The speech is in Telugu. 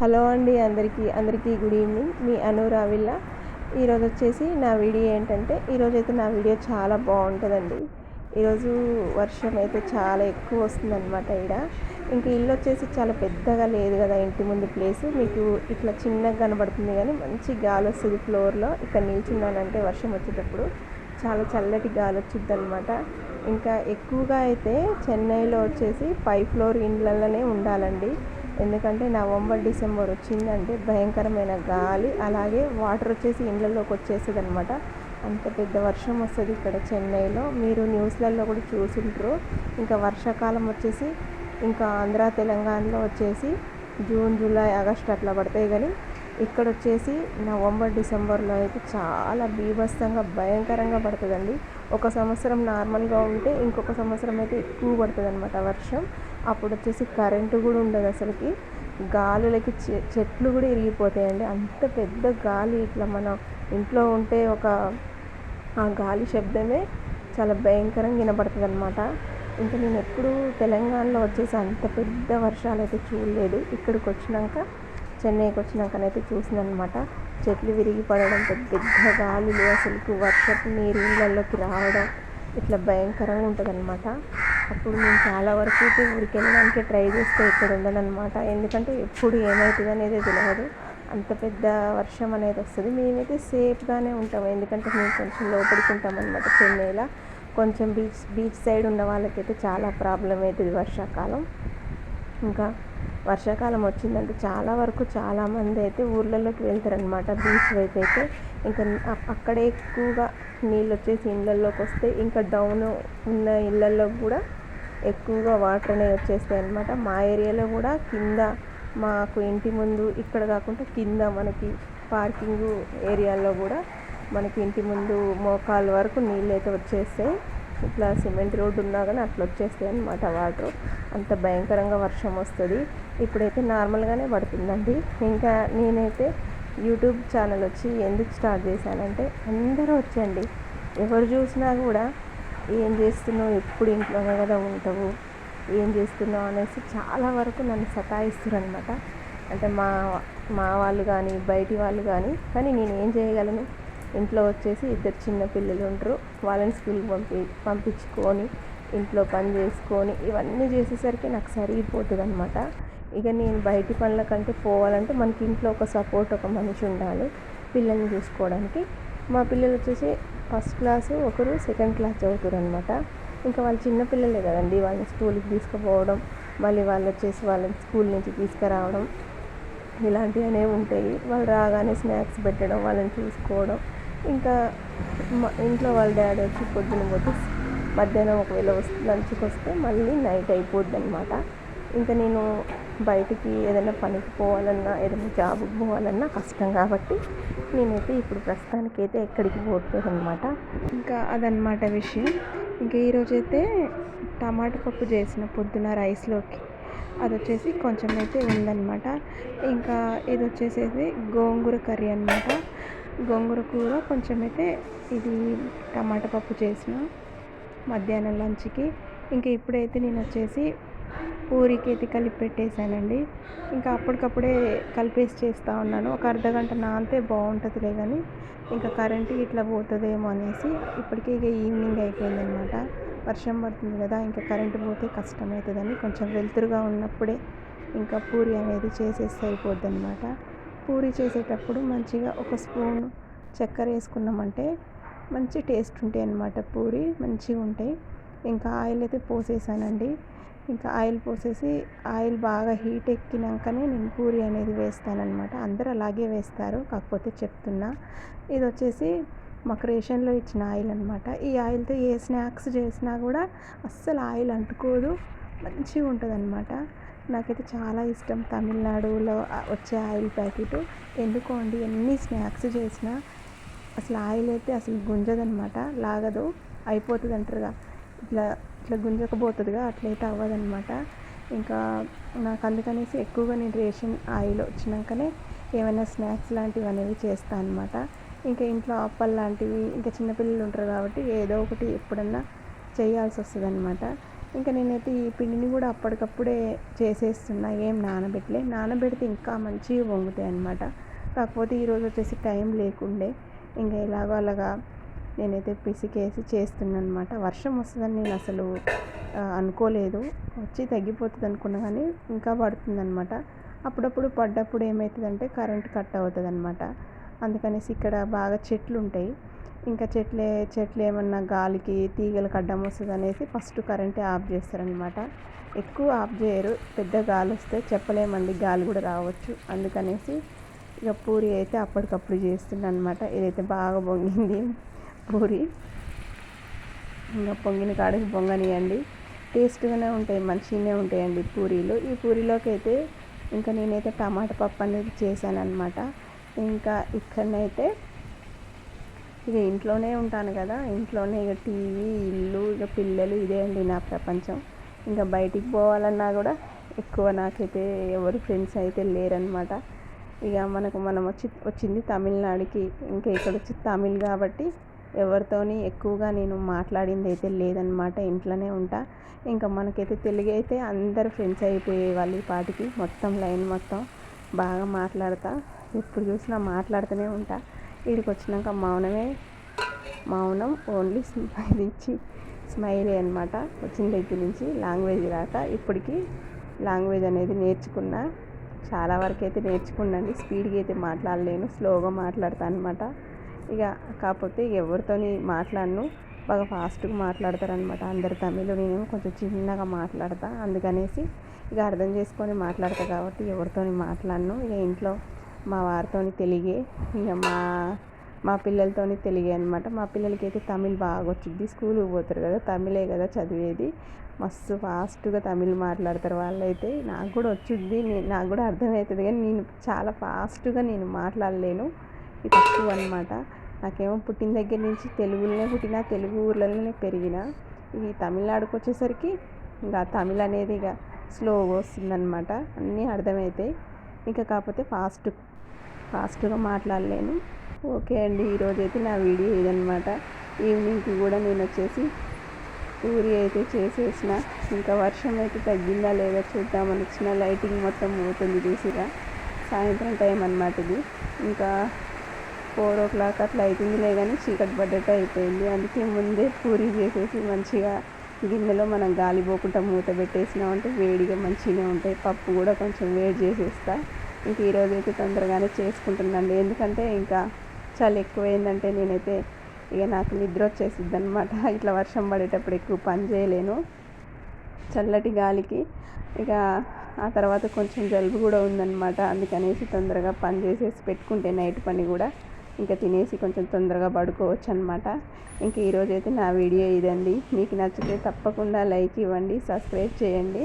హలో అండి అందరికీ అందరికీ గుడ్ ఈవినింగ్. మీ అనురావిల్ల ఈరోజు వచ్చేసి నా వీడియో ఏంటంటే ఈరోజు అయితే నా వీడియో చాలా బాగుంటుందండి. ఈరోజు వర్షం అయితే చాలా ఎక్కువ వస్తుందన్నమాట ఇక్కడ ఇంక ఇల్లు వచ్చేసి చాలా పెద్దగా లేదు కదా ఇంటి ముందు ప్లేస్ మీకు ఇట్లా చిన్నగా కనబడుతుంది కానీ మంచి గాలి వస్తుంది ఫ్లోర్లో ఇక్కడ నిల్చున్నానంటే వర్షం వచ్చేటప్పుడు చాలా చల్లటి గాలి వచ్చింది అనమాట ఇంకా ఎక్కువగా అయితే చెన్నైలో వచ్చేసి పై ఫ్లోర్ ఇండ్లలోనే ఉండాలండి. ఎందుకంటే నవంబర్ డిసెంబర్ వచ్చిందంటే భయంకరమైన గాలి అలాగే వాటర్ వచ్చేసి ఇండ్లలోకి వచ్చేస్తుంది అనమాట అంత పెద్ద వర్షం వస్తుంది ఇక్కడ చెన్నైలో. మీరు న్యూస్లలో కూడా చూసుంటారు. ఇంకా వర్షాకాలం వచ్చేసి ఇంకా ఆంధ్ర తెలంగాణలో వచ్చేసి జూన్ జూలై ఆగస్ట్ అట్లా పడతాయి కానీ ఇక్కడ వచ్చేసి నవంబర్ డిసెంబర్లో అయితే చాలా బీభత్సంగా భయంకరంగా పడుతుందండి. ఒక సంవత్సరం నార్మల్గా ఉంటే ఇంకొక సంవత్సరం అయితే ఎక్కువ పడుతుంది అనమాట వర్షం. అప్పుడు వచ్చేసి కరెంటు కూడా ఉండదు అసలుకి. గాలులకి చెట్లు కూడా ఇరిగిపోతాయండి. అంత పెద్ద గాలి ఇట్లా మనం ఇంట్లో ఉంటే ఒక ఆ గాలి శబ్దమే చాలా భయంకరంగా వినపడుతుంది అనమాట ఇంకా నేను ఎప్పుడూ తెలంగాణలో వచ్చేసి అంత పెద్ద వర్షాలు అయితే చూడలేదు. ఇక్కడికి వచ్చినాక చెన్నైకి వచ్చినాకనైతే చూసిందనమాట చెట్లు విరిగి పడడం పెద్ద పెద్ద గాలులు అసలు వర్షపు నీరు ఇళ్ళల్లోకి రావడం ఇట్లా భయంకరంగా ఉంటుంది అనమాట అప్పుడు నేను చాలా వరకు అయితే ఊరికి వెళ్ళడానికి ట్రై చేస్తే ఇక్కడ ఉండనమాట ఎందుకంటే ఎప్పుడు ఏమవుతుంది అనేది తెలియదు అంత పెద్ద వర్షం అనేది వస్తుంది. మేమైతే సేఫ్గానే ఉంటాము ఎందుకంటే మేము కొంచెం లోపలికి ఉంటామన్నమాట అనమాట చెన్నైలో. కొంచెం బీచ్ బీచ్ సైడ్ ఉన్న వాళ్ళకైతే చాలా ప్రాబ్లం అవుతుంది వర్షాకాలం. ఇంకా వర్షాకాలం వచ్చిందంటే చాలా వరకు చాలామంది అయితే ఊర్లలోకి వెళ్తారనమాట బీచ్ వైపు అయితే ఇంకా అక్కడే ఎక్కువగా నీళ్ళు వచ్చేసి ఇళ్ళల్లోకి వస్తే ఇంకా డౌన్ ఉన్న ఇళ్ళల్లో కూడా ఎక్కువగా వాటర్ అనేవి వచ్చేస్తాయి అనమాట మా ఏరియాలో కూడా కింద మాకు ఇంటి ముందు ఇక్కడ కాకుండా కింద మనకి పార్కింగ్ ఏరియాలో కూడా మనకి ఇంటి ముందు మోకాలు వరకు నీళ్ళు అయితే వచ్చేస్తాయి. ఇట్లా సిమెంట్ రోడ్డు ఉన్నా కానీ అట్లా వచ్చేస్తాయి అనమాట వాటర్ అంత భయంకరంగా వర్షం వస్తుంది. ఇప్పుడైతే నార్మల్గానే పడుతుందండి. ఇంకా నేనైతే యూట్యూబ్ ఛానల్ వచ్చి ఎందుకు స్టార్ట్ చేశానంటే అందరూ వచ్చండి ఎవరు చూసినా కూడా ఏం చేస్తున్నావు? ఎప్పుడు ఇంట్లోనే కదా ఉంటావు? ఏం చేస్తున్నావు? అనేసి చాలా వరకు నన్ను సతాయిస్తారు అనమాట అంటే మా మా వాళ్ళు కానీ బయటి వాళ్ళు కానీ కానీ నేను ఏం చేయగలను? ఇంట్లో వచ్చేసి ఇద్దరు చిన్న పిల్లలు ఉంటారు వాళ్ళని స్కూల్కి పంపి పంపించుకొని ఇంట్లో పని చేసుకొని ఇవన్నీ చేసేసరికి నాకు సరిగిపోతుంది అనమాట ఇక నేను బయటి పనుల కంటే పోవాలంటే మనకి ఇంట్లో ఒక సపోర్ట్ ఒక మనిషి ఉండాలి. పిల్లల్ని చూసుకోవడానికి. మా పిల్లలు వచ్చేసి ఫస్ట్ క్లాసు ఒకరు సెకండ్ క్లాస్ చదువుతారు అనమాట ఇంకా వాళ్ళు చిన్నపిల్లలే కదండి వాళ్ళని స్కూల్కి తీసుకుపోవడం మళ్ళీ వాళ్ళు వచ్చేసి వాళ్ళని స్కూల్ నుంచి తీసుకురావడం ఇలాంటివి అనేవి ఉంటాయి. వాళ్ళు రాగానే స్నాక్స్ పెట్టడం వాళ్ళని చూసుకోవడం. ఇంకా ఇంట్లో వాళ్ళ డాడీ వచ్చి పొద్దున పోతే మధ్యాహ్నం ఒకవేళ వస్తే లంచ్కి వస్తే మళ్ళీ నైట్ అయిపోద్ది అనమాట ఇంకా నేను బయటికి ఏదైనా పనికి పోవాలన్నా ఏదైనా జాబ్కి పోవాలన్నా కష్టం కాబట్టి నేనైతే ఇప్పుడు ప్రస్తుతానికి అయితే ఎక్కడికి పోతుంది అనమాట ఇంకా అదనమాట విషయం. ఇంకా ఈరోజు అయితే టమాటా పప్పు చేసిన పొద్దున రైస్లోకి. అది వచ్చేసి కొంచెం అయితే ఉందన్నమాట. ఇంకా ఇది వచ్చేసేసి గోంగూర కర్రీ అనమాట గోంగూర కూర కొంచెం అయితే ఇది టమాటా పప్పు చేసిన మధ్యాహ్నం లంచ్కి. ఇంకా ఇప్పుడైతే నేను వచ్చేసి పూరికి అయితే కలిపి పెట్టేశానండి ఇంకా అప్పటికప్పుడే కలిపేసి చేస్తూ ఉన్నాను. ఒక అర్ధ గంట నానితే బాగుంటుందిలే కానీ ఇంకా కరెంటు ఇట్లా పోతుందేమో అనేసి ఇప్పటికే ఇక ఈవినింగ్ అయిపోయిందనమాట వర్షం పడుతుంది కదా ఇంకా కరెంట్ పోతే కష్టమవుతుందని కొంచెం వెలుతురుగా ఉన్నప్పుడే ఇంకా పూరి అనేది చేసేస్తే అయిపోద్ది అనమాట పూరి చేసేటప్పుడు మంచిగా ఒక స్పూన్ చక్కెర వేసుకున్నామంటే మంచి టేస్ట్ ఉంటాయి అన్నమాట పూరి మంచిగా ఉంటాయి ఇంకా ఆయిల్ అయితే పోసేసానండి. ఇంకా ఆయిల్ పోసేసి ఆయిల్ బాగా హీట్ ఎక్కినాకనే నేను పూరి అనేది వేస్తానన్నమాట. అందరూ అలాగే వేస్తారు కాకపోతే చెప్తున్నా. ఇది వచ్చేసి మాకు రేషన్లో ఇచ్చిన ఆయిల్ అనమాట ఈ ఆయిల్తో ఏ స్నాక్స్ చేసినా కూడా అస్సలు ఆయిల్ అంటుకోదు మంచిగా ఉంటుంది అనమాట నాకైతే చాలా ఇష్టం తమిళనాడులో వచ్చే ఆయిల్ ప్యాకెట్. ఎందుకో అండి ఎన్ని స్నాక్స్ చేసినా అసలు ఆయిల్ అయితే అసలు గుంజదనమాట లాగదు అయిపోతుంది అంటారుగా ఇట్లా ఇట్లా గుంజకపోతుందిగా అట్లయితే అవ్వదనమాట ఇంకా నాకు అందుకనేసి ఎక్కువగా నేను రేషన్ ఆయిల్ వచ్చినాకనే ఏమైనా స్నాక్స్ లాంటివి అనేవి చేస్తాను అనమాట ఇంకా ఇంట్లో అప్పలు లాంటివి ఇంకా చిన్నపిల్లలు ఉంటారు కాబట్టి ఏదో ఒకటి ఎప్పుడన్నా చేయాల్సి వస్తుంది అనమాట ఇంకా నేనైతే ఈ పిండిని కూడా అప్పటికప్పుడే చేసేస్తున్నా ఏం నానబెట్టలే. నానబెడితే ఇంకా మంచిగా పొంగుతాయి అనమాట కాకపోతే ఈరోజు వచ్చేసి టైం లేకుండే. ఇంకా ఎలాగో అలాగా నేనైతే పిసికేసి చేస్తున్నాను అనమాట వర్షం వస్తుందని నేను అసలు అనుకోలేదు. వచ్చి తగ్గిపోతుంది అనుకున్నా కానీ ఇంకా పడుతుంది అనమాట అప్పుడప్పుడు పడ్డప్పుడు ఏమవుతుందంటే కరెంట్ కట్ అవుతుంది అనమాట అందుకనేసి ఇక్కడ బాగా చెట్లు ఉంటాయి ఇంకా చెట్లే చెట్లు ఏమన్నా గాలికి తీగలకు అడ్డం వస్తుంది అనేసి ఫస్ట్ కరెంటే ఆఫ్ చేస్తారనమాట ఎక్కువ ఆఫ్ చేయరు. పెద్ద గాలి వస్తే చెప్పలేమండి గాలి కూడా రావచ్చు. అందుకనేసి ఇక పూరి అయితే అప్పటికప్పుడు చేస్తుండ అనమాట ఇదైతే బాగా పొంగింది. పూరి. ఇంకా పొంగిన కాడికి పొంగనియండి. టేస్ట్గానే ఉంటాయి మంచిగానే ఉంటాయండి పూరీలు. ఈ పూరీలోకి అయితే ఇంకా నేనైతే టమాటా పప్పు అనేది చేశానమాట ఇంకా ఇక్కడనైతే ఇక ఇంట్లోనే ఉంటాను కదా ఇంట్లోనే ఇక టీవీ ఇల్లు ఇక పిల్లలు ఇదే అండి నా ప్రపంచం. ఇంకా బయటికి పోవాలన్నా కూడా ఎక్కువ నాకైతే ఎవరు ఫ్రెండ్స్ అయితే లేరనమాట ఇక మనకు మనం వచ్చి వచ్చింది తమిళనాడుకి ఇంకా ఇక్కడ వచ్చి తమిళ్ కాబట్టి ఎవరితోని ఎక్కువగా నేను మాట్లాడింది అయితే లేదనమాట ఇంట్లోనే ఉంటా. ఇంకా మనకైతే తెలుగు అయితే అందరు ఫ్రెండ్స్ అయిపోయే వాళ్ళు ఈ పాటికి. మొత్తం లైన్ మొత్తం బాగా మాట్లాడతా. ఎప్పుడు చూసినా మాట్లాడుతూనే ఉంటా. ఇక్కడికి వచ్చినాక మౌనమే మౌనం ఓన్లీ స్మైల్ ఇచ్చి స్మైలే అనమాట వచ్చిన దగ్గర నుంచి లాంగ్వేజ్ రాక ఇప్పటికి లాంగ్వేజ్ అనేది నేర్చుకున్నా. చాలా వరకు అయితే నేర్చుకున్నాండి స్పీడ్గా అయితే మాట్లాడలేను. స్లోగా మాట్లాడతాను అనమాట ఇక కాకపోతే ఎవరితోని మాట్లాడను. బాగా ఫాస్ట్గా మాట్లాడతారనమాట అందరు తమిళ్ నేను కొంచెం చిన్నగా మాట్లాడతా అందుకనేసి ఇక అర్థం చేసుకొని మాట్లాడతా కాబట్టి ఎవరితోని మాట్లాడను. ఇక ఇంట్లో మా వారితోని తెలుగే ఇక మా మా పిల్లలతోని తెలుగే అనమాట మా పిల్లలకి అయితే తమిళ్ బాగా వచ్చింది స్కూల్కి పోతారు కదా తమిళే కదా చదివేది. మస్తు ఫాస్ట్గా తమిళ్ మాట్లాడతారు వాళ్ళైతే. నాకు కూడా వచ్చింది నాకు కూడా అర్థమవుతుంది. కానీ నేను చాలా ఫాస్ట్గా నేను మాట్లాడలేను. ఇది తక్కువ అనమాట నాకేమో పుట్టిన దగ్గర నుంచి తెలుగులోనే పుట్టిన తెలుగు ఊర్లలోనే పెరిగిన ఈ తమిళనాడుకు వచ్చేసరికి ఇంకా తమిళ అనేది ఇక స్లోగా వస్తుందన్నమాట. అన్నీ అర్థమవుతాయి ఇంకా కాకపోతే ఫాస్ట్ ఫాస్ట్గా మాట్లాడలేను. ఓకే అండి ఈరోజైతే నా వీడియో ఇదనమాట ఈవినింగ్కి కూడా నేను వచ్చేసి పూరి అయితే చేసేసిన. ఇంకా వర్షం అయితే తగ్గిందా లేదా చూద్దామని వచ్చిన లైటింగ్ మొత్తం పోతుంది చూసిరా. సాయంత్రం టైం అనమాట ఇది. ఇంకా ఫోర్ ఓ క్లాక్ అట్లా అవుతుందిలే కానీ చీకటి పడ్డట్టు అయిపోయింది. అందుకే ముందే పూరి చేసేసి మంచిగా గిన్నెలో మనం గాలి పోకుండా మూత పెట్టేసినామంటే వేడిగా మంచిగానే ఉంటాయి. పప్పు కూడా కొంచెం వేడి చేసేస్తా. ఇంక ఈరోజు అయితే తొందరగానే చేసుకుంటున్నాండి ఎందుకంటే ఇంకా చాలా ఎక్కువైందంటే నేనైతే ఇక నాకు నిద్ర వచ్చేసిద్ది అనమాట ఇట్లా వర్షం పడేటప్పుడు ఎక్కువ పని చేయలేను. చల్లటి గాలికి ఇక ఆ తర్వాత కొంచెం జలుబు కూడా ఉందన్నమాట. అందుకనేసి తొందరగా పని చేసేసి పెట్టుకుంటే నైట్ పని కూడా ఇంకా తినేసి కొంచెం తొందరగా పడుకోవచ్చు అనమాట ఇంకా ఈరోజైతే నా వీడియో ఇదండి. మీకు నచ్చితే తప్పకుండా లైక్ ఇవ్వండి సబ్స్క్రైబ్ చేయండి.